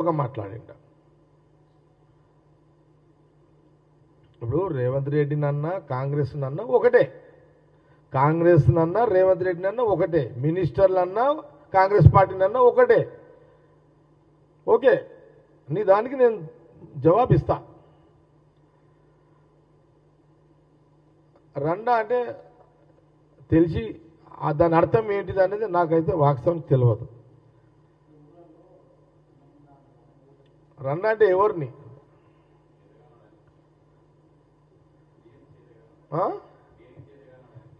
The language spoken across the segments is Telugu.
ఒక మాట్లాడిండ. ఇప్పుడు రేవంత్ రెడ్డి నన్న కాంగ్రెస్ నన్న ఒకటే. కాంగ్రెస్ నన్న రేవంత్ రెడ్డి నన్న ఒకటే. మినిస్టర్లన్నా కాంగ్రెస్ పార్టీ నన్న ఒకటే. ఓకే నీ దానికి నేను జవాబిస్తా. రండా అంటే తెలిసి దాని అర్థం ఏంటిది అనేది నాకైతే వాస్తవం తెలియదు. రన్ అంటే ఎవరిని?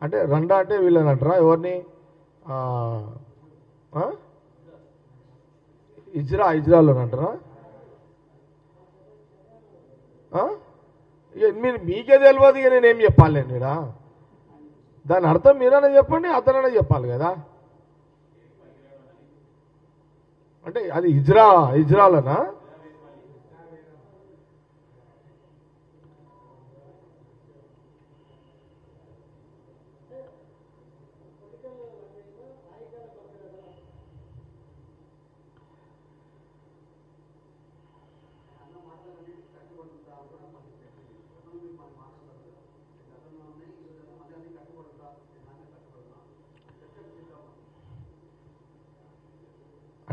అంటే రండా అంటే వీళ్ళని అంటారా? ఎవరిని? ఇజ్రా ఇజ్రాలో అంటారా? ఇక మీరు మీకే తెలియదు ఇక నేనేం చెప్పాలి నేను ఇక్కడ దాని అర్థం మీరైనా చెప్పండి అతనైనా చెప్పాలి కదా? అంటే అది ఇజ్రా ఇజ్రాలనా?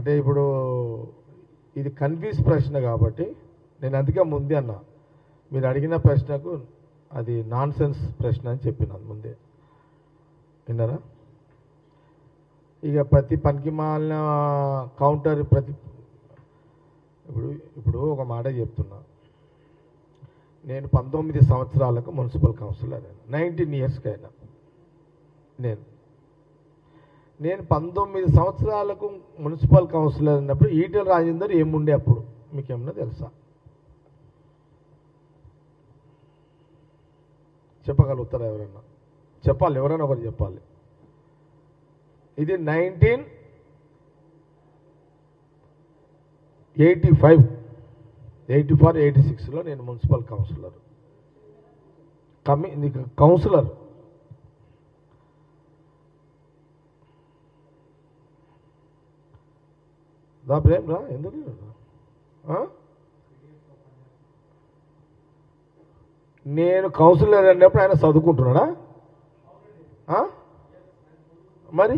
అంటే ఇప్పుడు ఇది కన్ఫ్యూజ్ ప్రశ్న కాబట్టి నేను అందుకే ముందే అన్నా. మీరు అడిగిన ప్రశ్నకు అది నాన్ సెన్స్ ప్రశ్న అని చెప్పినాను ముందే. విన్నారా? ఇక ప్రతి పనికి మాలిన కౌంటర్ ప్రతి ఇప్పుడు ఇప్పుడు ఒక మాట చెప్తున్నా. నేను పంతొమ్మిది సంవత్సరాలకు మున్సిపల్ కౌన్సిలర్ నైన్టీన్ ఇయర్స్కి అయినా నేను. నేను పంతొమ్మిది సంవత్సరాలకు మున్సిపల్ కౌన్సిలర్ అయినప్పుడు ఈటల రాజేందర్ ఏముండే అప్పుడు? మీకేమన్నా తెలుసా? చెప్పగలుగుతారా ఎవరన్నా? చెప్పాలి ఎవరైనా ఒకరు చెప్పాలి. ఇది nineteen eighty five eighty four eighty సిక్స్లో నేను మున్సిపల్ కౌన్సిలర్. కమి నీకు కౌన్సిలర్. దా ప్రేమ రా ఎందుకు? నేను కౌన్సిలర్ అన్నప్పుడు ఆయన చదువుకుంటున్నాడా? మరి?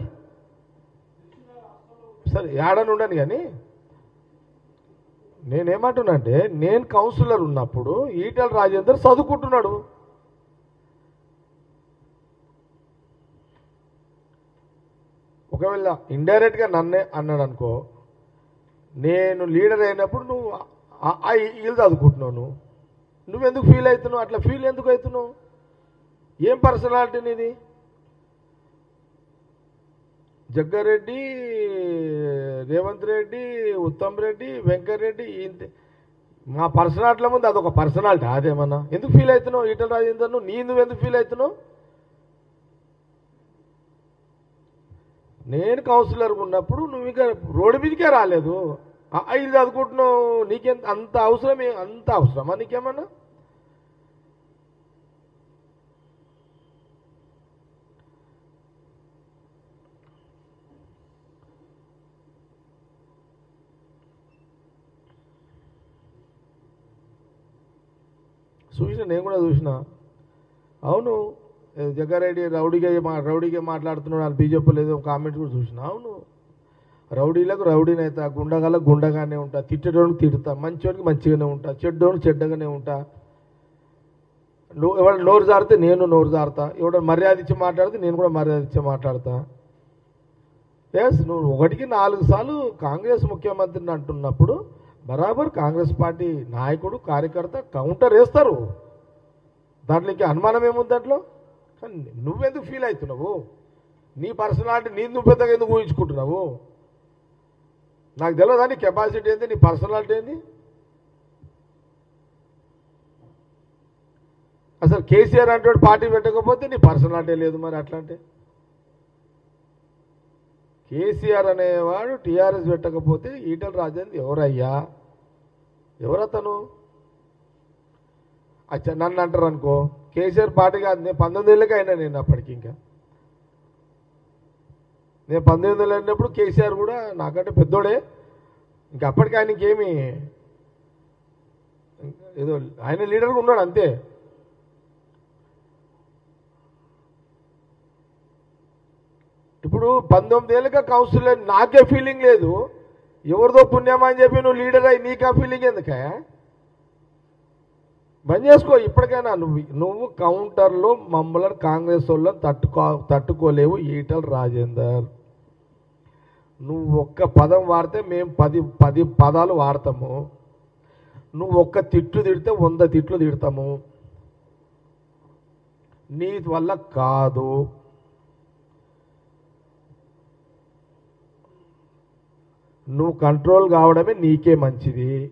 సరే ఏడని ఉండను కానీ. నేనేమంటున్నా అంటే నేను కౌన్సిలర్ ఉన్నప్పుడు ఈటల రాజేందర్ చదువుకుంటున్నాడు. ఒకవేళ ఇండైరెక్ట్గా నన్నే అన్నాడు అనుకో నేను లీడర్ అయినప్పుడు నువ్వు ఆ- ఆ చదువుకుంటున్నావు నువ్వు. నువ్వెందుకు ఫీల్ అవుతున్నావు? అట్లా ఫీల్ ఎందుకు అవుతున్నావు? ఏం పర్సనాలిటీ నీది? జగ్గారెడ్డి రేవంత్ రెడ్డి ఉత్తమ్ రెడ్డి వెంకరెడ్డి మా పర్సనాలిటీల ముందు అదొక పర్సనాలిటీ అదేమన్నా? ఎందుకు ఫీల్ అవుతున్నావు? ఈటల రాజేందర్ నువ్వు? నీ నువ్వు ఎందుకు ఫీల్ అవుతున్నావు? నేను కౌన్సిలర్ ఉన్నప్పుడు నువ్వు ఇంకా రోడ్డు మీదకే రాలేదు. ఇది చదువుకుంటున్నావు. నీకెంత అంత అవసరమే అంత అవసరమా నీకేమన్నా? చూసిన నేను కూడా చూసిన. అవును జగ్గారెడ్డి రౌడీగా మా రౌడీగా మాట్లాడుతున్నాడు అని బీజేపీలో ఏదో కామెంట్ కూడా చూసిన? అవును. రౌడీలకు రౌడీని అవుతా గుండగాలకు గుండగానే ఉంటా. తిట్టేటోనికి తిడతా. మంచివానికి మంచిగానే ఉంటా. చెడ్డోనికి చెడ్డగానే ఉంటా. నువ్వు నోరు జారితే నేను నోరు జారుతా. ఎవడ మర్యాద ఇచ్చి మాట్లాడితే నేను కూడా మర్యాద ఇచ్చి మాట్లాడతా. ఎస్ నువ్వు ఒకటికి నాలుగు సార్లు కాంగ్రెస్ ముఖ్యమంత్రిని అంటున్నప్పుడు బరాబర్ కాంగ్రెస్ పార్టీ నాయకుడు కార్యకర్త కౌంటర్ వేస్తారు. దాంట్లో ఇంకా అనుమానం ఏముంది దాంట్లో? నువ్వెందుకు ఫీల్ అవుతున్నావు? నీ పర్సనాలిటీ నీ నువ్వు పెద్దగా ఎందుకు ఊహించుకుంటున్నావు? నాకు తెలియదా నీ కెపాసిటీ ఏంది? నీ పర్సనాలిటీ ఏంది? అసలు కేసీఆర్ అంటే పార్టీ పెట్టకపోతే నీ పర్సనాలిటీ లేదు మరి అట్లాంటి. కేసీఆర్ అనేవాడు టీఆర్ఎస్ పెట్టకపోతే ఈటల రాజేంద్ర ఎవరయ్యా? ఎవరతను? అచ్చా నన్ను అంటారు అనుకో. కేసీఆర్ పార్టీ కాదు నేను పంతొమ్మిది ఏళ్ళకి అయినా నేను అప్పటికి ఇంకా. నేను పంతొమ్మిది ఏళ్ళు అయినప్పుడు కేసీఆర్ కూడా నాకంటే పెద్దోడే. ఇంక అప్పటికి ఆయనకి ఏమి ఏదో ఆయన లీడర్గా ఉన్నాడు అంతే. ఇప్పుడు పంతొమ్మిది ఏళ్ళుగా కౌన్సిలర్ నాకే ఫీలింగ్ లేదు. ఎవరిదో పుణ్యమా అని చెప్పి నువ్వు లీడర్ అయ్యి నీకా ఫీలింగ్ ఎందుకే బంద్ చేసుకో ఇప్పటికైనా నువ్వు నువ్వు కౌంటర్లో మమ్మల్ని కాంగ్రెస్ వాళ్ళని తట్టుకో తట్టుకోలేవు ఈటల రాజేందర్. నువ్వు ఒక్క పదం వాడితే మేము పది పది పదాలు వాడతాము. నువ్వు ఒక్క తిట్లు తిడితే వంద తిట్లు తిడతాము. నీ వల్ల కాదు. నువ్వు కంట్రోల్ కావడమే నీకే మంచిది.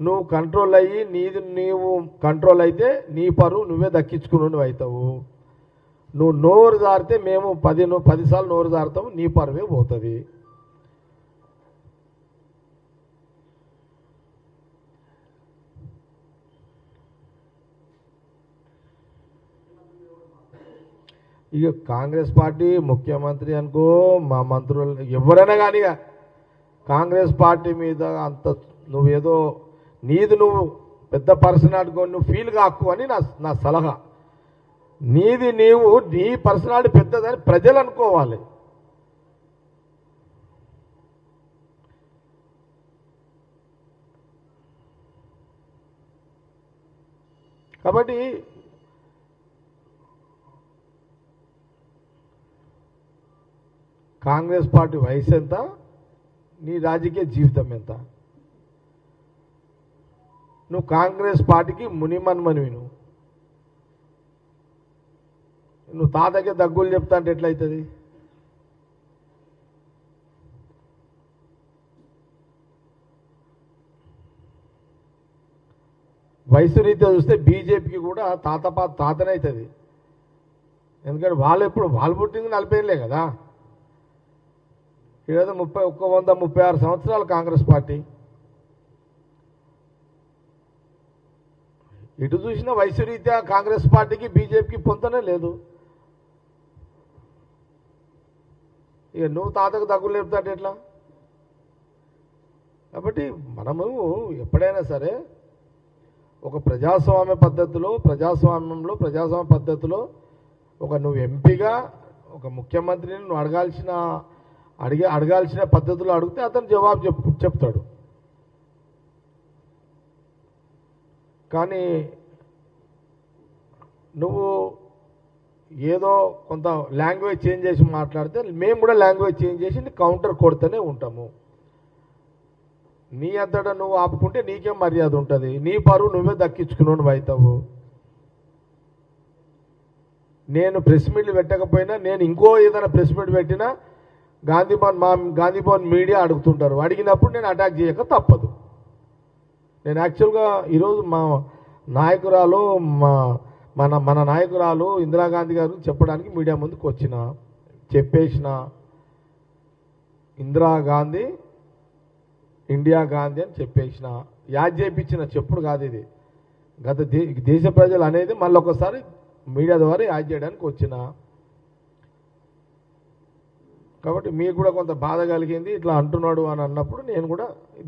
నువ్వు కంట్రోల్ అయ్యి నీది నీవు కంట్రోల్ అయితే నీ పరువు నువ్వే దక్కించుకుని అవుతావు. నువ్వు నోరు జారితే మేము పది ను- పదిసార్లు నోరు జారుతాము నీ పరువే పోతుంది. ఇక కాంగ్రెస్ పార్టీ ముఖ్యమంత్రి అనుకో మా మంత్రులు ఎవరైనా కానీ ఇక కాంగ్రెస్ పార్టీ మీద అంత నువ్వేదో నీది నువ్వు పెద్ద పర్సన్ నువ్వు ఫీల్ కాకు అని నా నా సలహా. నీది నీవు నీ పర్సనాలిటీ పెద్దదని ప్రజలు అనుకోవాలి. కాబట్టి కాంగ్రెస్ పార్టీ వయసు ఎంత? నీ రాజకీయ జీవితం ఎంత? నువ్వు కాంగ్రెస్ పార్టీకి మునిమన్మనివి నువ్వు. నువ్వు తాతకే దగ్గులు చెప్తా అంటే ఎట్లయితుంది? వయసు రీత్యా చూస్తే బీజేపీకి కూడా తాత పా తాతనే అవుతుంది ఎందుకంటే వాళ్ళు ఎప్పుడు వాళ్ళు పుట్టింది నలభై ఏళ్ళే కదా. ఈరోజు ముప్పై ఒక్క వంద ముప్పై ఆరు సంవత్సరాలు కాంగ్రెస్ పార్టీ. ఇటు చూసినా వయసు కాంగ్రెస్ పార్టీకి బీజేపీకి పొందనే లేదు. ఇక నువ్వు తాతకు దగ్గులు లేపుతాడు ఎట్లా? కాబట్టి మనము ఎప్పుడైనా సరే ఒక ప్రజాస్వామ్య పద్ధతిలో ప్రజాస్వామ్యంలో ప్రజాస్వామ్య పద్ధతిలో ఒక నువ్వు ఎంపీగా ఒక ముఖ్యమంత్రిని నువ్వు అడగాల్సిన అడిగే అడగాల్సిన పద్ధతిలో అడిగితే అతను జవాబు చెప్ చెప్తాడు. కానీ నువ్వు ఏదో కొంత లాంగ్వేజ్ చేంజ్ చేసి మాట్లాడితే మేము కూడా లాంగ్వేజ్ చేంజ్ చేసి కౌంటర్ కొడుతూనే ఉంటాము. నీ అంతటా నువ్వు ఆపుకుంటే నీకేం మర్యాద ఉంటుంది. నీ పరువు నువ్వే దక్కించుకున్నావు అవుతావు నేను ప్రెస్ మీట్లు పెట్టకపోయినా నేను ఇంకో ఏదైనా ప్రెస్ మీట్ పెట్టినా గాంధీభవన్ మా గాంధీభవన్ మీడియా అడుగుతుంటారు. అడిగినప్పుడు నేను అటాక్ చేయక తప్పదు. నేను యాక్చువల్గా ఈరోజు మా నాయకురాలు మా మన మన నాయకురాలు ఇందిరాగాంధీ గారు చెప్పడానికి మీడియా ముందుకు వచ్చిన చెప్పేసిన ఇందిరాగాంధీ ఇండియా గాంధీ అని చెప్పేసిన యాద్ చేయించిన చెప్పుడు కాదు ఇది. గత దే దేశ ప్రజలు అనేది మళ్ళీ ఒకసారి మీడియా ద్వారా యాడ్ చేయడానికి వచ్చిన. కాబట్టి మీకు కూడా కొంత బాధ కలిగింది ఇట్లా అంటున్నాడు అని అన్నప్పుడు నేను కూడా